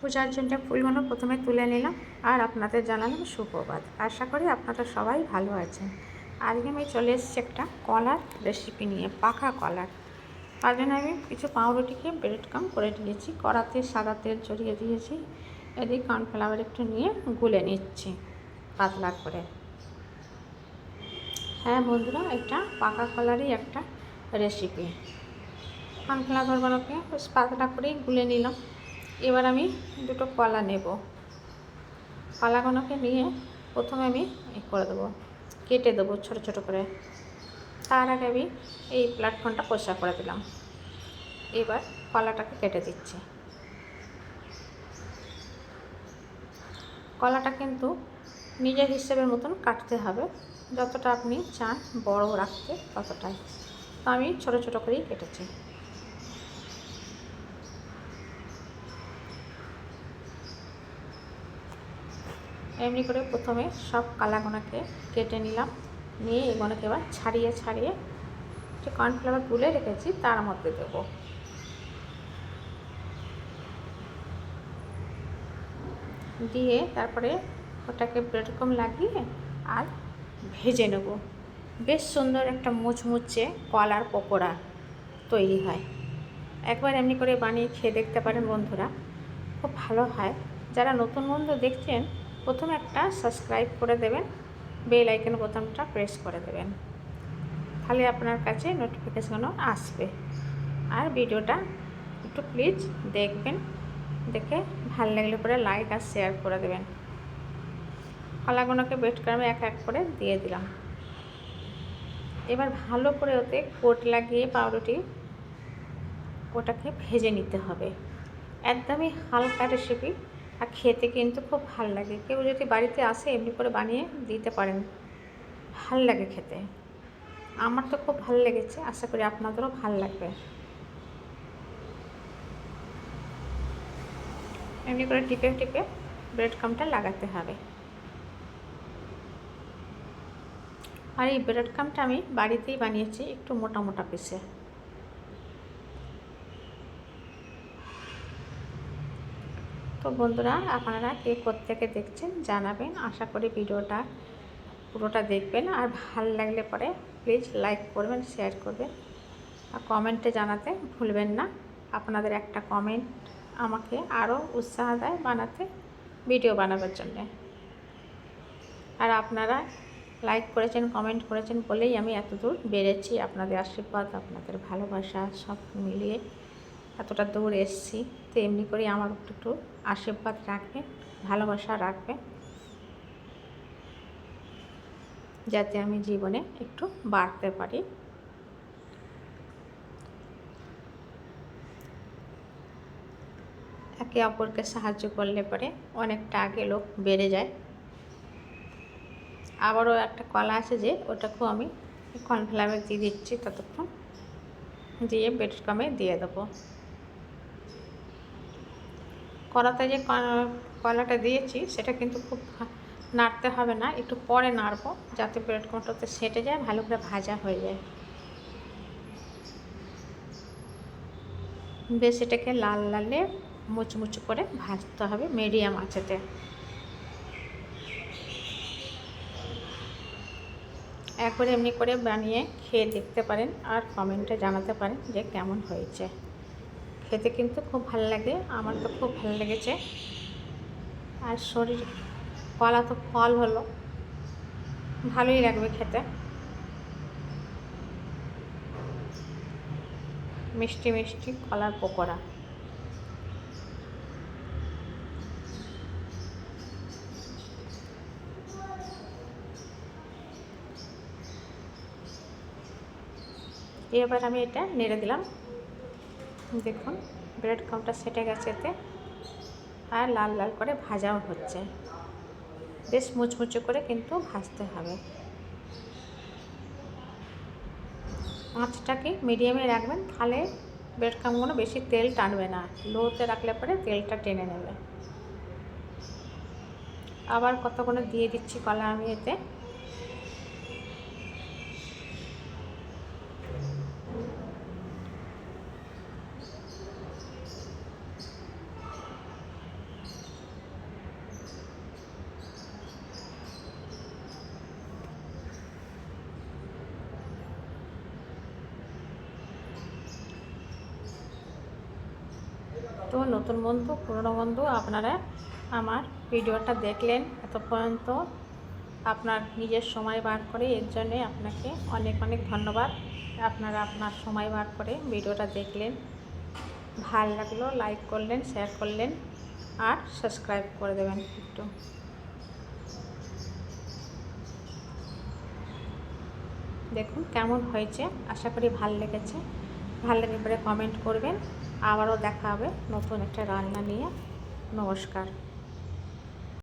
পূজার জন্য ফুলগুলো প্রথমে তুলে নিলাম আর আপনাদের জানালাম সুপ্রভাত। আশা করি আপনারা সবাই ভালো আছেন। আজকে আমি চলে এসেছি একটা কলার রেসিপি নিয়ে, পাকা কলার। তার জন্য আমি কিছু পাউরুটিকে ব্রেড কাম করে দিয়েছি কড়াতে সাদা তেল চড়িয়ে দিয়েছি, এদিকে কর্নফ্লাওয়ার একটু নিয়ে গুলে নিচ্ছি পাতলা করে। হ্যাঁ বন্ধুরা, এটা পাকা কলারই একটা রেসিপি কর্নফ্লাওয়ারগুলোকে পাতলা করেই গুলে নিলাম। এবার আমি দুটো কলা নেব। কলাগুলোকে নিয়ে প্রথমে আমি করে দেবো, কেটে দেবো ছোটো ছোটো করে। তার আগে আমি এই প্ল্যাটফর্মটা পরিষ্কার করে দিলাম। এবার কলাটাকে কেটে দিচ্ছি। কলাটা কিন্তু নিজের হিসেবের মতন কাটতে হবে। যতটা আপনি চান বড় রাখতে ততটাই। তো আমি ছোটো ছোটো করেই কেটেছি। এমনি করে প্রথমে সব কালাগোনাকে কেটে নিলাম। নিয়ে এগুলোকে এবার ছাড়িয়ে ছাড়িয়ে যে কর্নফ্লাওয়ার তুলে রেখেছি তার মধ্যে দেব। দিয়ে তারপরে ওটাকে ব্রেডকম লাগিয়ে আর ভেজে নেব। বেশ সুন্দর একটা মুচমুচে কলার পকোড়া তৈরি হয়। একবার এমনি করে বানিয়ে খেয়ে দেখতে পারেন বন্ধুরা। খুব ভালো হয়। যারা নতুন বন্ধু দেখছেন প্রথমে একটা সাবস্ক্রাইব করে দেবেন বেল আইকন বোতামটা প্রেস করে দেবেন। তাহলে আপনার কাছে নোটিফিকেশনও আসবে। আর ভিডিওটা একটু প্লিজ দেখবেন, দেখে ভালো লাগলে পরে লাইক আর শেয়ার করে দেবেন। কলাগুলোকে বেট করে এক এক করে দিয়ে দিলাম। এবার ভালো করে ওতে কোট লাগিয়ে পাউরুটি ওটাকে ভেজে নিতে হবে। একদমই হালকা রেসিপি আর খেতে কিন্তু খুব ভালো লাগে। কেউ যদি বাড়িতে আসে, এমনি করে বানিয়ে দিতে পারেন। ভালো লাগে খেতে। আমার তো খুব ভালো লেগেছে। আশা করি আপনাদেরও ভালো লাগবে। এমনি করে টিপে টিপে ব্রেড কামটা লাগাতে হবে। আর এই ব্রেড কামটা আমি বাড়িতেই বানিয়েছি একটু মোটা মোটা পিসে তো বন্ধুরা, আপনারা কে থেকে দেখছেন জানাবেন। আশা করি ভিডিওটা পুরোটা দেখবেন। আর ভালো লাগলে পরে প্লিজ লাইক করবেন, শেয়ার করবেন। আর কমেন্টে জানাতে ভুলবেন না। আপনাদের একটা কমেন্ট আমাকে আরও উৎসাহ দেয় বানাতে ভিডিও বানাবার জন্যে। আর আপনারা লাইক করেছেন, কমেন্ট করেছেন বলেই আমি এতদূর বেড়েছি। আপনাদের আশীর্বাদ, আপনাদের ভালোবাসা সব মিলিয়ে। এতটা দূর এসছি, তো এমনি করে আমার একটু আশীর্বাদ রাখবেন ভালোবাসা রাখবেন যাতে আমি জীবনে একটু বাড়তে পারি। একে অপরকে সাহায্য করলে পরে অনেকটা আগে লোক বেড়ে যায়। আবারও একটা কলা আছে যে, ওটাকেও আমি কর্নফ্লাওয়ার দিয়ে দিচ্ছি, ততক্ষণ দিয়ে বেড কমে দিয়ে দেবো। কড়াতে যে কলাটা দিয়েছি, সেটা কিন্তু খুব নাড়তে হবে না, একটু পরে নাড়বো, যাতে ব্রেড কমটাতে সেটে যায়, ভালো করে ভাজা হয়ে যায়। বেশ, এটাকে লাল লালে মুচমুচু করে ভাজতে হবে, মিডিয়াম আঁচেতে। একবার এমনি করে বানিয়ে খেয়ে দেখতে পারেন, আর কমেন্টে জানাতে পারেন যে কেমন হয়েছে। খেতে কিন্তু খুব ভালো লাগে, আমার তো খুব ভালো লেগেছে। আর শরীর, কলা তো ফল হলো, ভালোই লাগবে খেতে। মিষ্টি মিষ্টি কলার পকোড়া। এবার আমি এটা নেড়ে দিলাম। দেখুন ব্রেড কামটা সেটে গেছে এতে। আর লাল লাল করে ভাজাও হচ্ছে। বেশ মুচমুচে করে কিন্তু ভাজতে হবে। আঁচটাকে মিডিয়ামে রাখবেন, তাহলে ব্রেড কামগুলো বেশি তেল টানবে না। লোতে রাখলে পরে তেলটা টেনে নেবে। আবার কতক্ষণে দিয়ে দিচ্ছি কলা আমি এতে? তো নতুন বন্ধু, পুরনো বন্ধু, আপনারা আমার ভিডিওটা দেখলেন এত পর্যন্ত। আপনার নিজের সময় বার করে এর জন্যে আপনাকে অনেক অনেক ধন্যবাদ। আপনারা আপনার সময় বার করে ভিডিওটা দেখলেন। ভালো লাগল লাইক করলেন শেয়ার করলেন আর সাবস্ক্রাইব করে দেবেন একটু। দেখুন কেমন হয়েছে, আশা করি ভালো লেগেছে। ভালো লাগে কমেন্ট করবেন। আবারও দেখা হবে নতুন একটা রান্না নিয়ে। নমস্কার।